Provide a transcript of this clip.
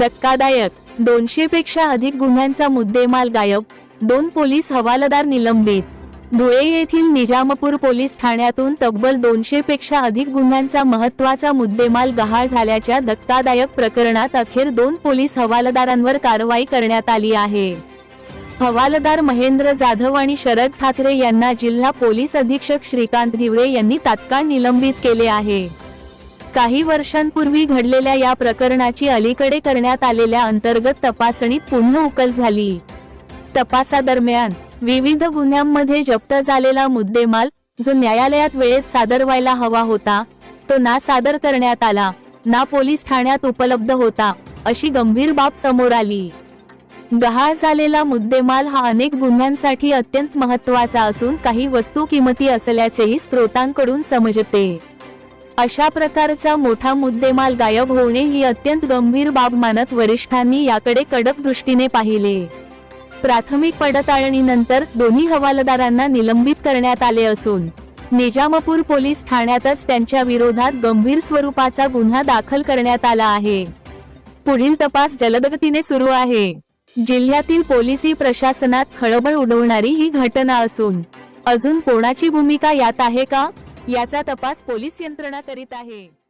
धक्कादायक. दोनशे पेक्षा अधिक गुन्ह्यांचा मुद्देमाल गायब. दोन पोलीस हवालदार निलंबित. धुळे येथील निजामपूर पोलीस ठाण्यातून तब्बल दोनशे पेक्षा अधिक गुन्ह्यांचा महत्त्वाचा मुद्देमाल गहाळ झाल्याच्या धक्कादायक प्रकरणात अखेर दोन पोलीस हवालदारांवर कारवाई करण्यात आली आहे. हवालदार महेंद्र जाधव आणि शरद ठाकरे यांना जिल्हा पोलीस अधीक्षक श्रीकांत हिवरे यांनी तात्काळ निलंबित केले आहे. काही वर्षांपूर्वी घडलेल्या या प्रकरणाची अलीकडे करण्यात आलेल्या अंतर्गत तपासणीत पुन्हा उकल झाली. तपासादरम्यान विविध गुन्ह्यांमध्ये जप्त झालेला मुद्देमाल जो न्यायालयात वेळेत सादर व्हायला हवा होता तो ना सादर करण्यात आला ना पोलीस ठाण्यात उपलब्ध होता अशी गंभीर बाब समोर आली. गहाळ झालेला मुद्देमाल हा अनेक गुन्ह्यांसाठी अत्यंत महत्त्वाचा असून काही वस्तू किमती असल्याचेही स्रोतांकडून समजते. अशा प्रकारचा मोठा मुद्देमाल गायब होणे ही अत्यंत गंभीर बाब मानत वरिष्ठांनी याकडे कडक दृष्टीने पाहिले. प्राथमिक पडताळणीनंतर दोन्ही हवालदारांना निलंबित करण्यात आले असून निजामपूर पोलीस ठाण्यातच त्यांच्या विरोधात गंभीर स्वरूपाचा गुन्हा दाखल करण्यात आला आहे. पुढील तपास जलदगतीने सुरू आहे. जिल्ह्यातील पोलिसी प्रशासनात खळबळ उडवणारी ही घटना असून अजून कोणाची भूमिका यात आहे का? याचा तपास पोलीस यंत्रणा करीत आहे.